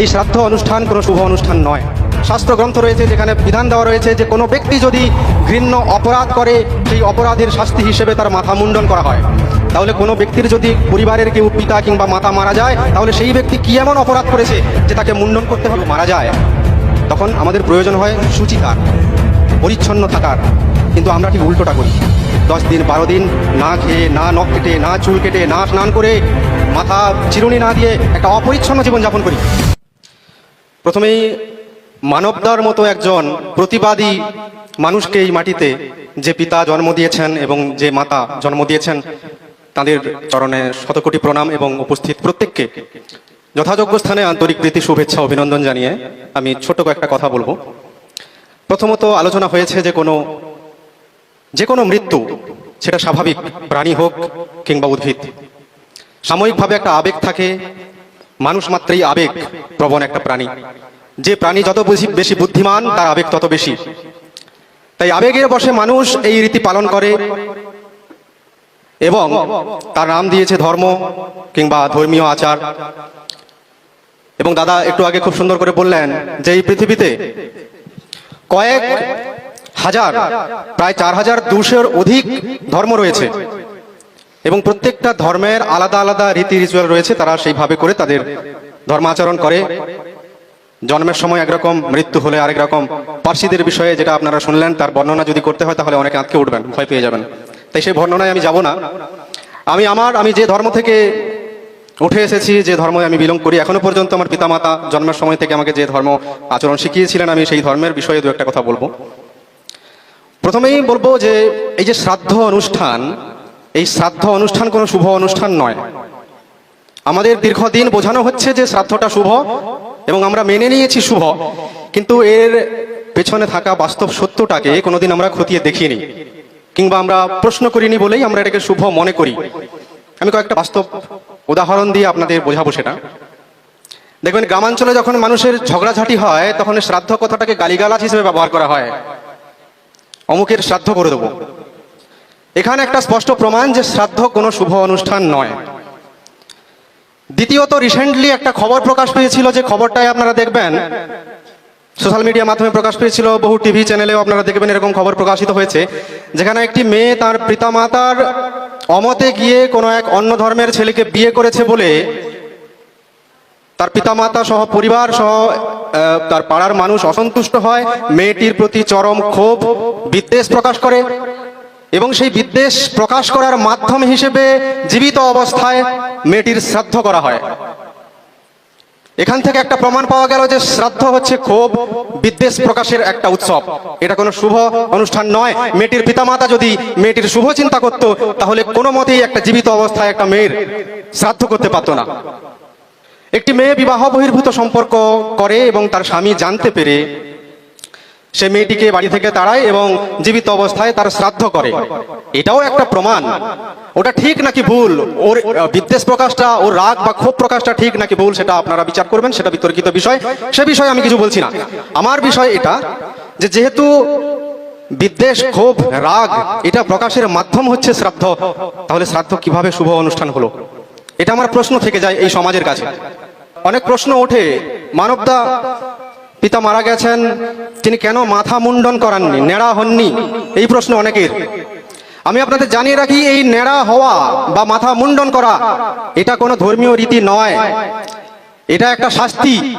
এই শ্রাদ্ধ অনুষ্ঠান কোনো শুভ অনুষ্ঠান নয়। শাস্ত্র গ্রন্থ রয়েছে যেখানে বিধান দেওয়া রয়েছে যে কোনো ব্যক্তি যদি ঘৃণ্য অপরাধ করে, সেই অপরাধের শাস্তি হিসেবে তার মাথা মুন্ডন করা হয়। তাহলে কোনো ব্যক্তির যদি পরিবারের কেউ পিতা কিংবা মাতা মারা যায়, তাহলে সেই ব্যক্তি কি এমন অপরাধ করেছে যে তাকে মুন্ডন করতে হবে, মারা যায়? তখন আমাদের প্রয়োজন হয় সুচিতার, পরিচ্ছন্ন থাকার। কিন্তু আমরা ঠিক উল্টোটা করি। দশ দিন, বারো দিন না খেয়ে, না নখ কেটে, না চুল কেটে, না স্নান করে, মাথা চিরুনি না দিয়ে একটা অপরিচ্ছন্ন জীবনযাপন করি। প্রথমেই মানবদার মতো একজন প্রতিবাদী মানুষকে এই মাটিতে যে পিতা জন্ম দিয়েছেন এবং যে মাতা জন্ম দিয়েছেন, তাদের চরণে শতকোটি প্রণাম এবং উপস্থিত প্রত্যেককে যথাযোগ্য স্থানে আন্তরিক প্রীতি, শুভেচ্ছা, অভিনন্দন জানিয়ে আমি ছোট কয়েকটা কথা বলব। প্রথমত আলোচনা হয়েছে যে কোনো যে কোনো মৃত্যু, সেটা স্বাভাবিক প্রাণী হোক কিংবা উদ্ভিদ। সাময়িকভাবে একটা আবেগ থাকে মানুষ মাত্রই আবেগ, প্রবণ একটা প্রাণী। যে প্রাণী যত বেশি বেশি বুদ্ধিমান, তার আবেগ তত বেশি। তাই আবেগের বসে মানুষ এই রীতি পালন করে এবং তার নাম দিয়েছে ধর্ম কিংবা ধর্মীয় আচার। এবং দাদা একটু আগে খুব সুন্দর করে বললেন যে এই পৃথিবীতে কয়েক হাজার প্রায় চার হাজার দুশোর অধিক ধর্ম রয়েছে। এবং প্রত্যেকটা ধর্মের আলাদা আলাদা রীতি রিচুয়াল রয়েছে, তারা সেইভাবে করে তাদের ধর্মাচরণ করে। জন্মের সময় একরকম, মৃত্যু হলে আরেক রকম। পার্সিদের বিষয়ে যেটা আপনারা শুনলেন, তার বর্ণনা যদি করতে হয়, তাহলে অনেকে আঁতকে উঠবেন, ভয় পেয়ে যাবেন। তাই সেই বর্ণনায় আমি যাব না। আমি আমার, আমি যে ধর্ম থেকে উঠে এসেছি, যে ধর্মে আমি বিলং করি, এখনও পর্যন্ত আমার পিতামাতা জন্মের সময় থেকে আমাকে যে ধর্ম আচরণ শিখিয়েছিলেন, আমি সেই ধর্মের বিষয়ে দু একটা কথা বলব। প্রথমেই বলব যে, এই যে শ্রাদ্ধ অনুষ্ঠান এই শ্রাদ্ধ অনুষ্ঠান কোনো শুভ অনুষ্ঠান নয়। আমাদের দীর্ঘদিন বোঝানো হচ্ছে যে শ্রাদ্ধটা শুভ এবং আমরা মেনে নিয়েছি শুভ, কিন্তু এর পেছনে থাকা বাস্তব সত্যটাকে কোনোদিন আমরা খতিয়ে দেখিনি কিংবা আমরা প্রশ্ন করিনি বলেই আমরা এটাকে শুভ মনে করি। আমি কয়েকটা বাস্তব উদাহরণ দিয়ে আপনাদের বোঝাবো সেটা। দেখবেন গ্রামাঞ্চলে যখন মানুষের ঝগড়াঝাটি হয়, তখন শ্রাদ্ধ কথাটাকে গালিগালাজ হিসেবে ব্যবহার করা হয়। অমুকের শ্রাদ্ধ করে দেবো। এখানে একটা স্পষ্ট প্রমাণ যে শ্রাদ্ধ কোনো শুভ অনুষ্ঠান নয়। দ্বিতীয়ত রিসেন্টলি একটা খবর প্রকাশ পেয়েছিল যে খবরটাই আপনারা দেখবেন। সোশ্যাল মিডিয়ার মাধ্যমে প্রকাশ পেয়েছিল, বহু টিভি চ্যানেলেও আপনারা দেখবেন এরকম খবর প্রকাশিত হয়েছে, যেখানে একটি মেয়ে তার পিতামাতার অমতে গিয়ে কোনো এক অন্য ধর্মের ছেলেকে বিয়ে করেছে বলে তার পিতামাতা সহ পরিবার সহ তার পাড়ার মানুষ অসন্তুষ্ট হয়। মেয়েটির প্রতি চরম ক্ষোভ, বিদ্বেষ প্রকাশ করে। এবং সেই বিদ্বেষ প্রকাশ করার মাধ্যম হিসেবে জীবিত অবস্থায় মেয়েটির শ্রাদ্ধ করা হয়। এখান থেকে একটা প্রমাণ পাওয়া গেল যে শ্রাদ্ধ হচ্ছে ক্ষোভ, বিদ্বেষ প্রকাশের একটা উৎসব। এটা কোনো শুভ অনুষ্ঠান নয়। মেয়েটির পিতামাতা যদি মেয়েটির শুভ চিন্তা করত, তাহলে কোনো মতেই একটা জীবিত অবস্থায় একটা মেয়ের শ্রাদ্ধ করতে পারতো না। একটি মেয়ে বিবাহ বহির্ভূত সম্পর্ক করে এবং তার স্বামী জানতে পেরে সে মেয়েটিকে বাড়ি থেকে তাড়ায় এবং জীবিত অবস্থায় তার শ্রাদ্ধ করে। এটাও একটা প্রমাণ। ওটা ঠিক নাকি ভুল? ওর বিদ্বেষ প্রকাশটা, ওর রাগ বা ক্ষোভ প্রকাশটা ঠিক নাকি ভুল সেটা আপনারা বিচার করবেন, সেটা বিতর্কিত বিষয়। সে বিষয়ে আমি কিছু বলছি না। আমার বিষয় এটা যে যেহেতু বিদ্বেষ, ক্ষোভ, রাগ, এটা প্রকাশের মাধ্যম হচ্ছে শ্রাদ্ধ, তাহলে শ্রাদ্ধ কীভাবে শুভ অনুষ্ঠান হলো? এটা আমার প্রশ্ন থেকে যায় এই সমাজের কাছে। অনেক প্রশ্ন ওঠে। মানবদা পিতা মারা গেছেন তিনি কেন মাথা মুন্ডন করাননি নেড়া হননি? এই প্রশ্ন অনেকের। আমি আপনাদের জানিয়ে রাখি এই নেড়া হওয়া বা মাথা মুন্ডন করা এটা কোনো ধর্মীয় রীতি নয়। এটা একটা শাস্তি।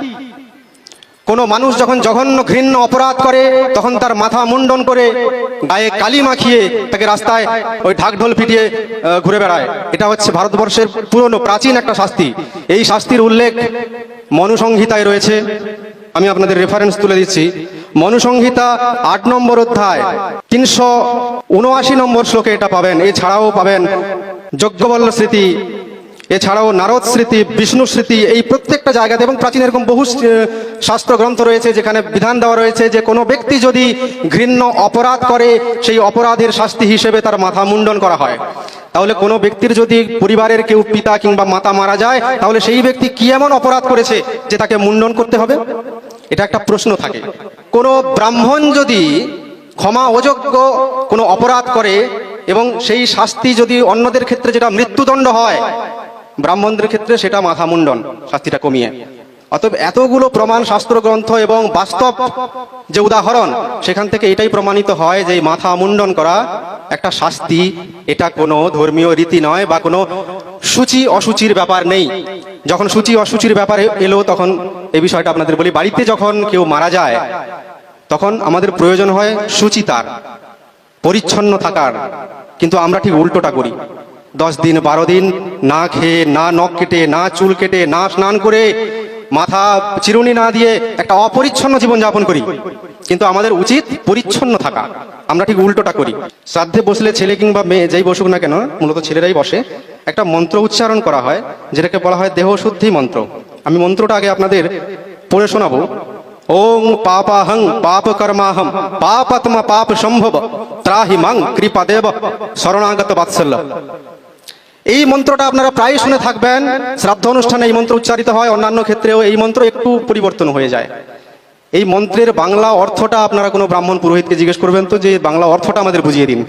কোনো মানুষ যখন জঘন্য ঘৃণ্য অপরাধ করে তখন তার মাথা মুন্ডন করে গায়ে কালি মাখিয়ে তাকে রাস্তায় ওই ঢাকঢোল আহ, ঘুরে বেড়ায়। এটা হচ্ছে ভারতবর্ষের পুরনো প্রাচীন একটা শাস্তি। এই শাস্তির উল্লেখ মনুসংহিতায় রয়েছে। আমি আপনাদের রেফারেন্স তুলে দিচ্ছি। মনুসংহিতা আট নম্বর অধ্যায়, তিনশো উনআশি নম্বর শ্লোকে এটা পাবেন। এছাড়াও পাবেন যজ্ঞবল্ল স্মৃতি, এছাড়াও নারদ স্মৃতি, বিষ্ণু স্মৃতি, এই প্রত্যেকটা জায়গাতে এবং প্রাচীন এরকম বহু শাস্ত্র গ্রন্থ রয়েছে যেখানে বিধান দেওয়া রয়েছে যে কোনো ব্যক্তি যদি ঘৃণ্য অপরাধ করে, সেই অপরাধের শাস্তি হিসেবে তার মাথা মুন্ডন করা হয়। তাহলে কোনো ব্যক্তির যদি পরিবারের কেউ পিতা কিংবা মাতা মারা যায়, তাহলে সেই ব্যক্তি কি এমন অপরাধ করেছে যে তাকে মুন্ডন করতে হবে? এটা একটা প্রশ্ন থাকে। কোনো ব্রাহ্মণ যদি ক্ষমা অযোগ্য কোনো অপরাধ করে এবং সেই শাস্তি যদি অন্যদের ক্ষেত্রে যেটা মৃত্যুদণ্ড হয়, ব্রাহ্মণদের ক্ষেত্রে সেটা মাথা মুন্ডন, শাস্তিটা কমিয়ে। অতএব এতগুলো প্রমাণ শাস্ত্র গ্রন্থ এবং বাস্তব যে উদাহরণ, সেখান থেকে এটাই প্রমাণিত হয় যে মাথা মুন্ডন করা একটা শাস্তি, এটা কোনো ধর্মীয় রীতি নয় বা কোনো সূচি অসুচির ব্যাপার নেই। যখন সূচি অসুচির ব্যাপারে এলো, তখন এই বিষয়টা আপনাদের বলি, বাড়িতে যখন কেউ মারা যায়, তখন আমাদের প্রয়োজন হয় সুচিতার পরিচ্ছন্ন থাকার। কিন্তু আমরা ঠিক উল্টোটা করি। দশ দিন, বারো দিন, না খেয়ে, না নখ কেটে, না চুল কেটে, না স্নান করে মাথা চিরুনি না দিয়ে একটা অপরিচ্ছন্ন জীবন যাপন করি। কিন্তু আমাদের উচিত পরিচ্ছন্ন থাকা। আমরা ঠিক উল্টোটা করি। শ্রাদ্ধে বসলে ছেলে কিংবা মেয়ে যেই বসুক না কেন, মূলত ছেলেরাই বসে। একটা মন্ত্র উচ্চারণ করা হয়, যেটাকে বলা হয় দেহ শুদ্ধি মন্ত্র। আমি মন্ত্রটা আগে আপনাদের পড়ে শোনাবো। ওং পাপাহং পাপ কর্মাহম পাপাত্ম পাপ সম্ভব ত্রাহি মাং কৃপাদেব শরণাগত বাৎসল্য। এই মন্ত্রটা আপনারা প্রায় শুনে থাকবেন। শ্রাদ্ধ অনুষ্ঠানে এই মন্ত্র উচ্চারিত হয়, অন্যান্য ক্ষেত্রেও এই মন্ত্র একটু পরিবর্তন হয়ে যায়। এই মন্ত্রের বাংলা অর্থটা আপনারা কোনো ব্রাহ্মণ পুরোহিতকে জিজ্ঞেস করবেন তো যে বাংলা অর্থটা আমাদের বুঝিয়ে দিন।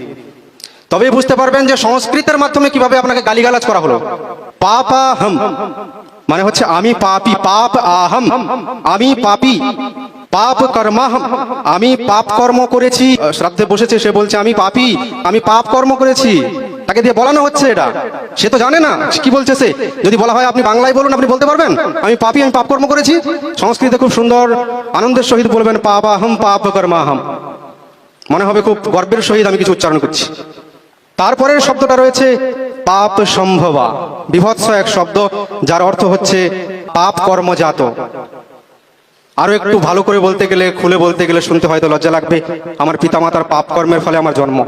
তবে বুঝতে পারবেন যে, সংস্কৃতের মাধ্যমে কীভাবে আপনাকে গালিগালাজ করা হলো? পাপা হম মানে হচ্ছে, আমি পাপি, পাপ আহম। আমি পাপি, পাপ কর্মাহম। আমি পাপ কর্ম করেছি। শ্রাদ্ধে বসেছে, সে বলছে, আমি পাপি, আমি পাপ কর্ম করেছি। তাকে দিয়ে বলানো হচ্ছে এটা। সে তো জানে না কি বলছে সে? যদি বলা হয় আপনি বাংলায় বলুন, আপনি বলতে পারবেন? আমি পাপি, আমি পাপ কর্ম করেছি। সংস্কৃতে খুব সুন্দর আনন্দের সহিত বলবেন পাপ আহম পাপ কর্মাহম মনে হবে খুব গর্বের সহিত আমি কিছু উচ্চারণ করছি। তারপরের শব্দটা রয়েছে পাপ সম্ভবা। বিভৎস এক শব্দ, যার অর্থ হচ্ছে পাপ কর্মজাত। আরও একটু ভালো করে বলতে গেলে, খুলে বলতে গেলে শুনতে হয়তো লজ্জা লাগবে। আমার পিতামাতার পাপ কর্মের ফলে আমার জন্ম।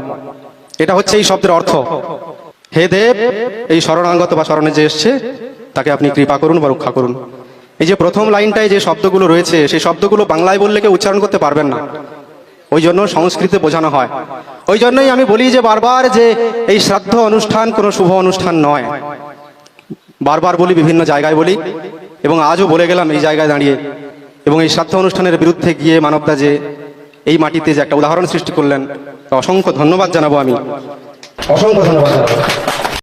এটা হচ্ছে এই শব্দের অর্থ। হে দেব, এই শরণাঙ্গত বা শরণে যে এসছে, তাকে আপনি কৃপা করুন বা রক্ষা করুন। এই যে প্রথম লাইনটায় যে শব্দগুলো রয়েছে, সেই শব্দগুলো বাংলায় বললে কেউ উচ্চারণ করতে পারবেন না। ওই জন্য সংস্কৃতে বোঝানো হয়। ওই জন্যই আমি বলি যে বারবার যে এই শ্রাদ্ধ অনুষ্ঠান কোনো শুভ অনুষ্ঠান নয়। বারবার বলি, বিভিন্ন জায়গায় বলি, এবং আজও বলে গেলাম এই জায়গায় দাঁড়িয়ে। এবং এই শ্রাদ্ধ অনুষ্ঠানের বিরুদ্ধে গিয়ে মানবদা যে এই মাটিতে যে একটা উদাহরণ সৃষ্টি করলেন অসংখ্য ধন্যবাদ জানাব আমি। অসংখ্য ধন্যবাদ। জানাব